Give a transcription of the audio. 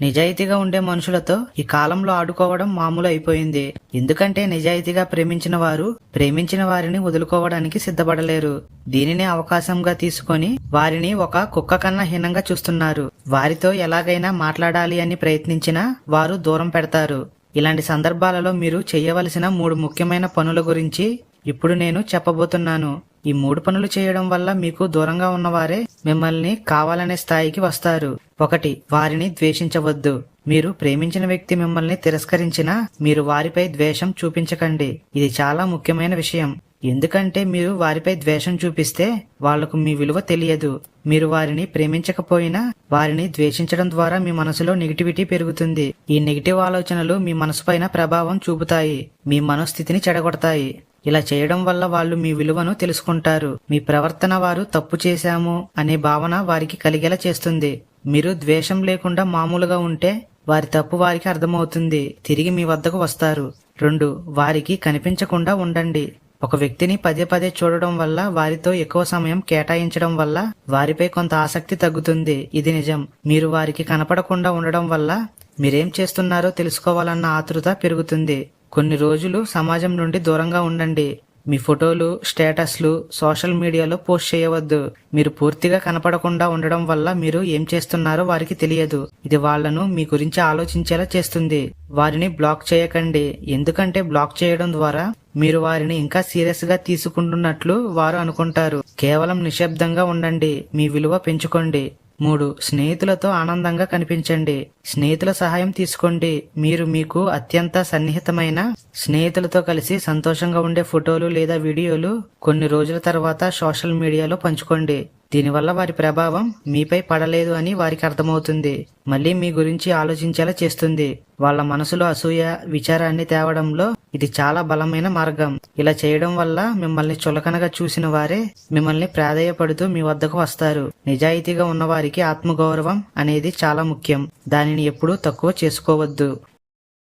నిజాయితీగా ఉండే మనుషులతో ఈ కాలంలో ఆడుకోవడం మామూలు అయిపోయింది. ఎందుకంటే నిజాయితీగా ప్రేమించిన వారు ప్రేమించిన వారిని వదులుకోవడానికి సిద్ధపడలేరు. దీనిని అవకాశంగా తీసుకొని వారిని ఒక కుక్క కన్నా హీనంగా చూస్తున్నారు. వారితో ఎలాగైనా మాట్లాడాలి అని ప్రయత్నించినా వారు దూరం పెడతారు. ఇలాంటి సందర్భాలలో మీరు చేయవలసిన మూడు ముఖ్యమైన పనుల గురించి ఇప్పుడు నేను చెప్పబోతున్నాను. ఈ మూడు పనులు చేయడం వల్ల మీకు దూరంగా ఉన్నవారే మిమ్మల్ని కావాలనే స్థాయికి వస్తారు. ఒకటి వారిని ద్వేషించవద్దు. మీరు ప్రేమించిన వ్యక్తి మిమ్మల్ని తిరస్కరించినా మీరు వారిపై ద్వేషం చూపించకండి. ఇది చాలా ముఖ్యమైన విషయం. ఎందుకంటే మీరు వారిపై ద్వేషం చూపిస్తే వాళ్ళకు మీ విలువ తెలియదు. మీరు వారిని ప్రేమించకపోయినా వారిని ద్వేషించడం ద్వారా మీ మనసులో నెగిటివిటీ పెరుగుతుంది. ఈ నెగిటివ్ ఆలోచనలు మీ మనసుపైన ప్రభావం చూపుతాయి. మీ మనస్థితిని చెడగొడతాయి. ఇలా చేయడం వల్ల వాళ్ళు మీ విలువను తెలుసుకుంటారు. మీ ప్రవర్తన వారు తప్పు చేశాము అనే భావన వారికి కలిగేలా చేస్తుంది. మీరు ద్వేషం లేకుండా మామూలుగా ఉంటే వారి తప్పు వారికి అర్థమవుతుంది. తిరిగి మీ వద్దకు వస్తారు. రెండు వారికి కనిపించకుండా ఉండండి. ఒక వ్యక్తిని పదే పదే చూడడం వల్ల వారితో ఎక్కువ సమయం కేటాయించడం వల్ల వారిపై కొంత ఆసక్తి తగ్గుతుంది. ఇది నిజం. మీరు వారికి కనపడకుండా ఉండడం వల్ల మీరేం చేస్తున్నారో తెలుసుకోవాలన్న ఆతృత పెరుగుతుంది. కొన్ని రోజులు సమాజం నుండి దూరంగా ఉండండి. మీ ఫోటోలు స్టేటస్లు సోషల్ మీడియాలో పోస్ట్ చేయవద్దు. మీరు పూర్తిగా కనపడకుండా ఉండడం వల్ల మీరు ఏం చేస్తున్నారో వారికి తెలియదు. ఇది వాళ్ళను మీ గురించి ఆలోచించేలా చేస్తుంది. వారిని బ్లాక్ చేయకండి. ఎందుకంటే బ్లాక్ చేయడం ద్వారా మీరు వారిని ఇంకా సీరియస్గా తీసుకుంటున్నట్లు వారు అనుకుంటారు. కేవలం నిశ్శబ్దంగా ఉండండి. మీ విలువ పెంచుకోండి. మూడు స్నేహితులతో ఆనందంగా కనిపించండి. స్నేహితుల సహాయం తీసుకోండి. మీరు మీకు అత్యంత సన్నిహితమైన స్నేహితులతో కలిసి సంతోషంగా ఉండే ఫోటోలు లేదా వీడియోలు కొన్ని రోజుల తర్వాత సోషల్ మీడియాలో పంచుకోండి. దీనివల్ల వారి ప్రభావం మీపై పడలేదు అని వారికి అర్థమవుతుంది. మళ్ళీ మీ గురించి ఆలోచించేలా చేస్తుంది. వాళ్ళ మనసులో అసూయ విచారాన్ని తేవడంలో ఇది చాలా బలమైన మార్గం. ఇలా చేయడం వల్ల మిమ్మల్ని చులకనగా చూసిన వారే మిమ్మల్ని ప్రాధేయపడుతూ మీ వద్దకు వస్తారు. నిజాయితీగా ఉన్నవారికి ఆత్మగౌరవం అనేది చాలా ముఖ్యం. దానిని ఎప్పుడూ తక్కువ చేసుకోవద్దు.